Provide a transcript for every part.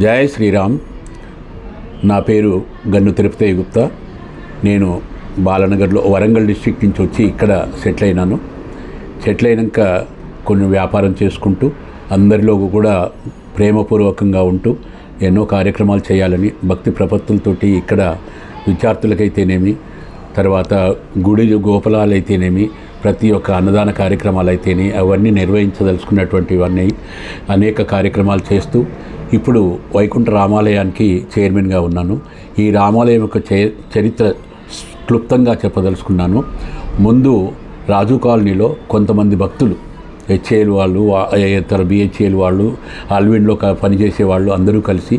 జయ శ్రీరామ్. నా పేరు గన్ను తిరుపతి గుప్తా. నేను బాలనగర్లో వరంగల్ డిస్ట్రిక్ట్ నుంచి వచ్చి ఇక్కడ సెటిల్ అయినాను. సెటిల్ అయినాక కొన్ని వ్యాపారం చేసుకుంటూ అందరిలో కూడా ప్రేమపూర్వకంగా ఉంటూ ఎన్నో కార్యక్రమాలు చేయాలని భక్తి ప్రపత్తులతోటి ఇక్కడ విద్యార్థులకైతేనేమి తర్వాత గుడి గోపురాలు అయితేనేమి ప్రతి ఒక్క అన్నదాన కార్యక్రమాలు అయితేనే అవన్నీ నిర్వహించదలుచుకున్నటువంటివన్నీ అనేక కార్యక్రమాలు చేస్తూ ఇప్పుడు వైకుంఠ రామాలయానికి చైర్మన్గా ఉన్నాను. ఈ రామాలయం యొక్క చరిత్ర క్లుప్తంగా చెప్పదలుచుకున్నాను. ముందు రాజు కాలనీలో కొంతమంది భక్తులు హెచ్ఏఎల్ వాళ్ళు ఇతర బిహెచ్ఏఎల్ వాళ్ళు ఆల్విన్లో పనిచేసే వాళ్ళు అందరూ కలిసి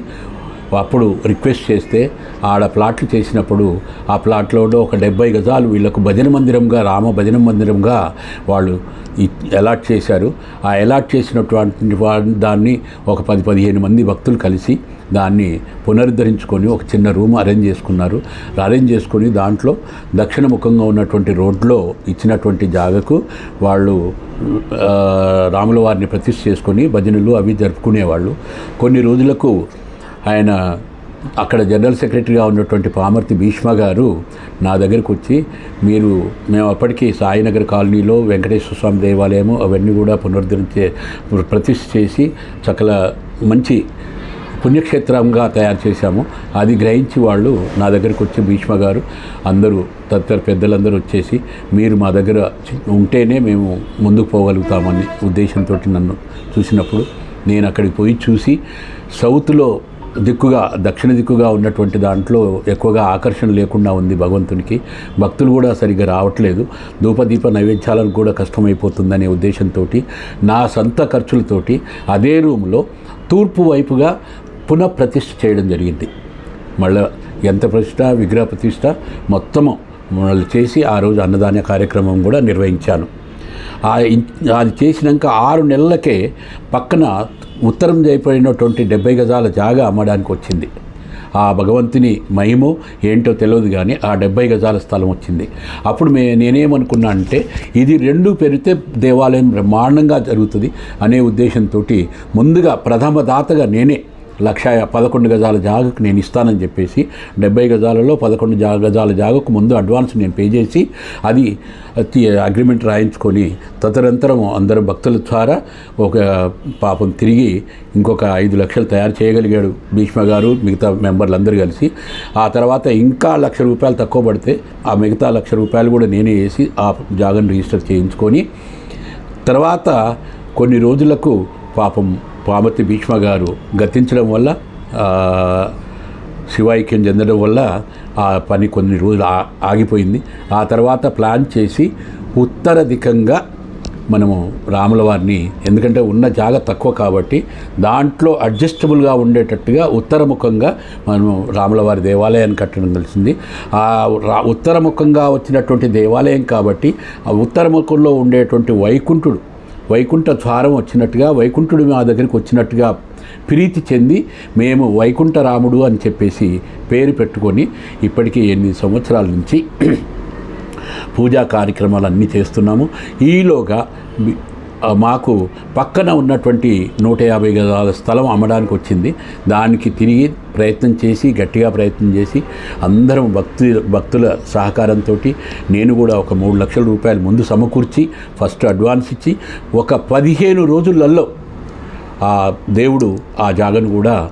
అప్పుడు రిక్వెస్ట్ చేస్తే ఆడ ప్లాట్లు చేసినప్పుడు ఆ ప్లాట్లో ఒక డెబ్బై గజాలు వీళ్ళకు భజన మందిరంగా రామ భజన మందిరంగా వాళ్ళు అలాట్ చేశారు. ఆ అలాట్ చేసినటువంటి దాన్ని ఒక పది పదిహేను మంది భక్తులు కలిసి దాన్ని పునరుద్ధరించుకొని ఒక చిన్న రూమ్ అరేంజ్ చేసుకున్నారు. అరేంజ్ చేసుకొని దాంట్లో దక్షిణముఖంగా ఉన్నటువంటి రోడ్లో ఇచ్చినటువంటి జాగకు వాళ్ళు రాముల వారిని ప్రతిష్ఠ చేసుకొని భజనలు అవి జరుపుకునేవాళ్ళు. కొన్ని రోజులకు ఆయన అక్కడ జనరల్ సెక్రటరీగా ఉన్నటువంటి పామర్తి భీష్మ గారు నా దగ్గరకు వచ్చి మీరు మేము అప్పటికి సాయినగర్ కాలనీలో వెంకటేశ్వర స్వామి దేవాలయము అవన్నీ కూడా పునరుద్ధరించే ప్రతిష్ఠ చేసి సకల మంచి పుణ్యక్షేత్రంగా తయారు చేశాము. అది గ్రహించి వాళ్ళు నా దగ్గరకు వచ్చి భీష్మ గారు అందరూ తదితర పెద్దలందరూ వచ్చేసి మీరు మా దగ్గర ఉంటేనే మేము ముందుకు పోగలుగుతామని ఉద్దేశంతో నన్ను చూసినప్పుడు నేను అక్కడికి పోయి చూసి సౌత్లో దిక్కుగా దక్షిణ దిక్కుగా ఉన్నటువంటి దాంట్లో ఎక్కువగా ఆకర్షణ లేకుండా ఉంది భగవంతునికి. భక్తులు కూడా సరిగ్గా రావట్లేదు. ధూపదీప నైవేద్యాలకు కూడా కష్టమైపోతుందనే ఉద్దేశంతో నా సొంత ఖర్చులతోటి అదే రూమ్లో తూర్పు వైపుగా పునఃప్రతిష్ఠ చేయడం జరిగింది. మళ్ళీ ఎంత ప్రతిష్ట విగ్రహ ప్రతిష్ట మొత్తము మళ్ళీ చేసి ఆ రోజు అన్నదాన కార్యక్రమం కూడా నిర్వహించాను. అది చేసినాక ఆరు నెలలకే పక్కన ఉత్తరం చేయబడినటువంటి డెబ్బై గజాల జాగా అమ్మడానికి వచ్చింది. ఆ భగవంతుని మహిమో ఏంటో తెలియదు కానీ ఆ డెబ్బై గజాల స్థలం వచ్చింది. అప్పుడు మే నేనేమనుకున్నా అంటే ఇది రెండు పెరిగితే దేవాలయం బ్రహ్మాండంగా జరుగుతుంది అనే ఉద్దేశంతో ముందుగా ప్రథమ దాతగా నేనే లక్ష పదకొండు గజాల జాగకు నేను ఇస్తానని చెప్పేసి డెబ్బై గజాలలో పదకొండు జా గజాల జాగకు ముందు అడ్వాన్స్ నేను పే చేసి అది అగ్రిమెంట్ రాయించుకొని తదనంతరం అందరు భక్తుల ద్వారా ఒక పాపం తిరిగి ఇంకొక ఐదు లక్షలు తయారు చేయగలిగాడు భీష్మ గారు మిగతా మెంబర్లు అందరూ కలిసి. ఆ తర్వాత ఇంకా లక్ష రూపాయలు తక్కువ పడితే ఆ మిగతా లక్ష రూపాయలు కూడా నేనే వేసి ఆ జాగను రిజిస్టర్ చేయించుకొని తర్వాత కొన్ని రోజులకు పాపం పామతి భీష్మ గారు గతించడం వల్ల శివాయిక్యం చెందడం వల్ల ఆ పని కొన్ని రోజులు ఆగిపోయింది. ఆ తర్వాత ప్లాన్ చేసి ఉత్తర దికంగా మనము రాముల వారిని ఎందుకంటే ఉన్న జాగ తక్కువ కాబట్టి దాంట్లో అడ్జస్టబుల్గా ఉండేటట్టుగా ఉత్తరముఖంగా మనము రాముల వారి దేవాలయాన్ని కట్టడం కలిసింది ఆ రా ఉత్తరముఖంగా వచ్చినటువంటి దేవాలయం కాబట్టి ఆ ఉత్తరముఖంలో ఉండేటువంటి వైకుంఠుడు వైకుంఠ ద్వారం వచ్చినట్టుగా వైకుంఠుడు మా దగ్గరికి వచ్చినట్టుగా ప్రీతి చెంది మేము వైకుంఠ రాముడు అని చెప్పేసి పేరు పెట్టుకొని ఇప్పటికీ ఎనిమిది సంవత్సరాల నుంచి పూజా కార్యక్రమాలు అన్నీ చేస్తున్నాము. ఈలోగా మాకు పక్కన ఉన్నటువంటి నూట యాభై గజాల స్థలం అమ్మడానికి వచ్చింది. దానికి తిరిగి ప్రయత్నం చేసి గట్టిగా ప్రయత్నం చేసి అందరం భక్తి భక్తుల సహకారంతో నేను కూడా ఒక మూడు లక్షల రూపాయలు ముందు సమకూర్చి ఫస్ట్ అడ్వాన్స్ ఇచ్చి ఒక పదిహేను రోజులలో ఆ దేవుడు ఆ జాగను కూడా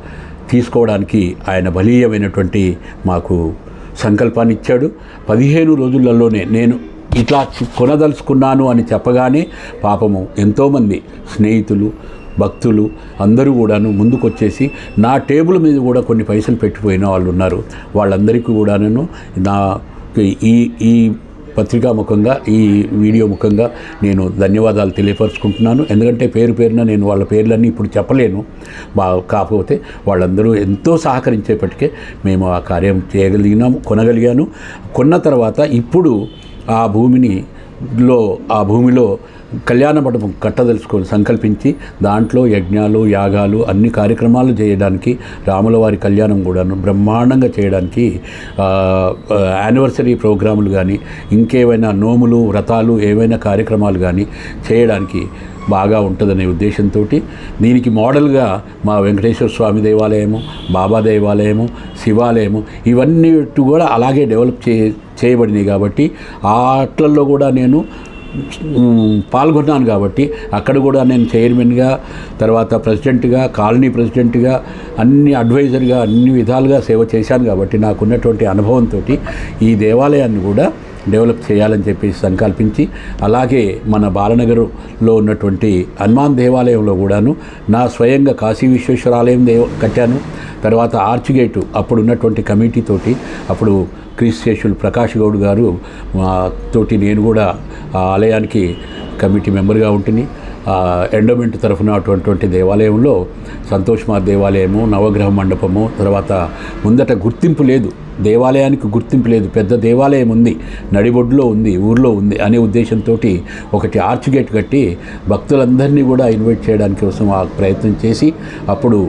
తీసుకోవడానికి ఆయన బలీయమైనటువంటి మాకు సంకల్పాన్ని ఇచ్చాడు. పదిహేను రోజులలోనే నేను ఇట్లా కొనదలుచుకున్నాను అని చెప్పగానే పాపము ఎంతోమంది స్నేహితులు భక్తులు అందరూ కూడాను ముందుకొచ్చేసి నా టేబుల్ మీద కూడా కొన్ని పైసలు పెట్టిపోయిన వాళ్ళు ఉన్నారు. వాళ్ళందరికీ కూడాను నా ఈ ఈ పత్రికా ముఖంగా ఈ వీడియో ముఖంగా నేను ధన్యవాదాలు తెలియపరుచుకుంటున్నాను. ఎందుకంటే పేరు పేరున నేను వాళ్ళ పేర్లన్నీ ఇప్పుడు చెప్పలేను. బా కాకపోతే వాళ్ళందరూ ఎంతో సహకరించేపటికే మేము ఆ కార్యం చేయగలిగినాము కొనగలిగాను. కొన్న తర్వాత ఇప్పుడు ఆ భూమిని లో ఆ భూమిలో కళ్యాణ మండపం కట్టదలుచుకొని సంకల్పించి దాంట్లో యజ్ఞాలు యాగాలు అన్ని కార్యక్రమాలు చేయడానికి రాముల వారి కళ్యాణం కూడాను బ్రహ్మాండంగా చేయడానికి యానివర్సరీ ప్రోగ్రాములు కానీ ఇంకేమైనా నోములు వ్రతాలు ఏవైనా కార్యక్రమాలు కానీ చేయడానికి బాగా ఉంటుందనే ఉద్దేశంతో దీనికి మోడల్గా మా వెంకటేశ్వర స్వామి దేవాలయము బాబా దేవాలయము శివాలయము ఇవన్నీ కూడా అలాగే డెవలప్ చే చేయబడినాయి కాబట్టి ఆ ఆటలలో కూడా నేను పాల్గొన్నాను కాబట్టి అక్కడ కూడా నేను చైర్మన్గా తర్వాత ప్రెసిడెంట్గా కాలనీ ప్రెసిడెంట్గా అన్ని అడ్వైజర్గా అన్ని విధాలుగా సేవ చేశాను కాబట్టి నాకున్నటువంటి అనుభవంతో ఈ దేవాలయాన్ని కూడా డెవలప్ చేయాలని చెప్పి సంకల్పించి అలాగే మన బాలనగర్లో ఉన్నటువంటి హనుమాన్ దేవాలయంలో కూడాను నా స్వయంగా కాశీ విశ్వేశ్వరాలయం దేవ కట్టాను. తర్వాత ఆర్చ్ గేటు అప్పుడు ఉన్నటువంటి కమిటీతోటి అప్పుడు క్రీస్తేషులు ప్రకాష్ గౌడ్ గారు తోటి నేను కూడా ఆ ఆలయానికి కమిటీ మెంబర్గా ఉంటుంది ఎండోమెంట్ తరఫున అటువంటి దేవాలయంలో సంతోష్ మా దేవాలయము నవగ్రహ మండపము తర్వాత ముందట గుర్తింపు లేదు దేవాలయానికి గుర్తింపు లేదు పెద్ద దేవాలయం ఉంది నడిబొడ్డులో ఉంది ఊర్లో ఉంది అనే ఉద్దేశంతో ఒకటి ఆర్చ్ గేట్ కట్టి భక్తులందరినీ కూడా ఇన్వైట్ చేయడానికి కోసం ఆ ప్రయత్నం చేసి అప్పుడు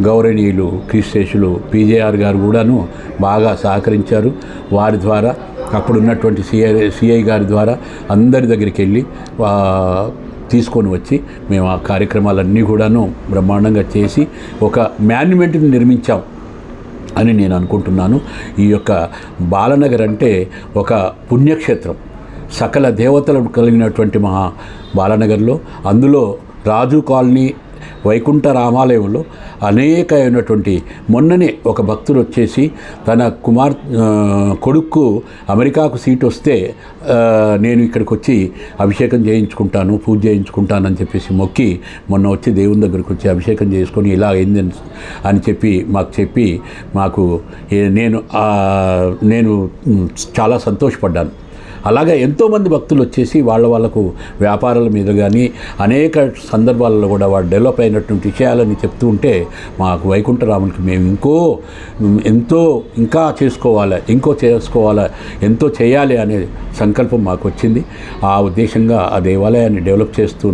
గౌరవనీయులు క్రీస్తేషులు పీజేఆర్ గారు కూడాను బాగా సహకరించారు. వారి ద్వారా అప్పుడు ఉన్నటువంటి సిఐ సిఐ గారి ద్వారా అందరి దగ్గరికి వెళ్ళి తీసుకొని వచ్చి మేము ఆ కార్యక్రమాలన్నీ కూడాను బ్రహ్మాండంగా చేసి ఒక మాన్యుమెంట్ని నిర్మించాం అని నేను అనుకుంటున్నాను. ఈ యొక్క బాలనగర్ అంటే ఒక పుణ్యక్షేత్రం. సకల దేవతలు కలిగినటువంటి మా బాలనగర్లో అందులో రాజు కాలనీ వైకుంఠ రామాలయంలో అనేకమైనటువంటి మొన్ననే ఒక భక్తుడు వచ్చేసి తన కుమార్ కొడుకు కొడుక్కు అమెరికాకు సీట్ వస్తే నేను ఇక్కడికి వచ్చి అభిషేకం చేయించుకుంటాను పూజ చేయించుకుంటానని చెప్పేసి మొక్కి మొన్న వచ్చి దేవుని దగ్గరికి వచ్చి అభిషేకం చేసుకొని ఇలా అయింది అని- చెప్పి మాకు చెప్పి మాకు నేను నేను చాలా సంతోషపడ్డాను. అలాగే ఎంతోమంది భక్తులు వచ్చేసి వాళ్ళ వాళ్ళకు వ్యాపారాల మీద కానీ అనేక సందర్భాలలో కూడా వాడు డెవలప్ అయినటువంటి విషయాలని చెప్తూ ఉంటే మాకు వైకుంఠరామునికి మేము ఇంకో ఎంతో ఇంకా చేసుకోవాలి ఇంకో చేసుకోవాలి ఎంతో చేయాలి అనే సంకల్పం మాకు వచ్చింది. ఆ ఉద్దేశంగా ఆ దేవాలయాన్ని డెవలప్ చేస్తూ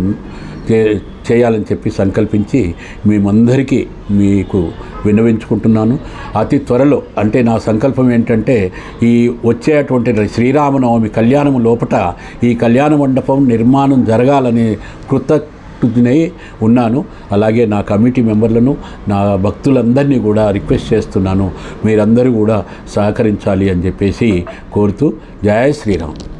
చేయాలని చెప్పి సంకల్పించి మేమందరికీ మీకు విన్నవించుకుంటున్నాను. అతి త్వరలో అంటే నా సంకల్పం ఏంటంటే ఈ వచ్చేటువంటి శ్రీరామనవమి కళ్యాణం లోపట ఈ కళ్యాణ మండపం నిర్మాణం జరగాలని కృతజ్ఞునై ఉన్నాను. అలాగే నా కమిటీ మెంబర్లను నా భక్తులందరినీ కూడా రిక్వెస్ట్ చేస్తున్నాను. మీరందరూ కూడా సహకరించాలి అని చెప్పేసి కోరుతూ జయ శ్రీరామ్.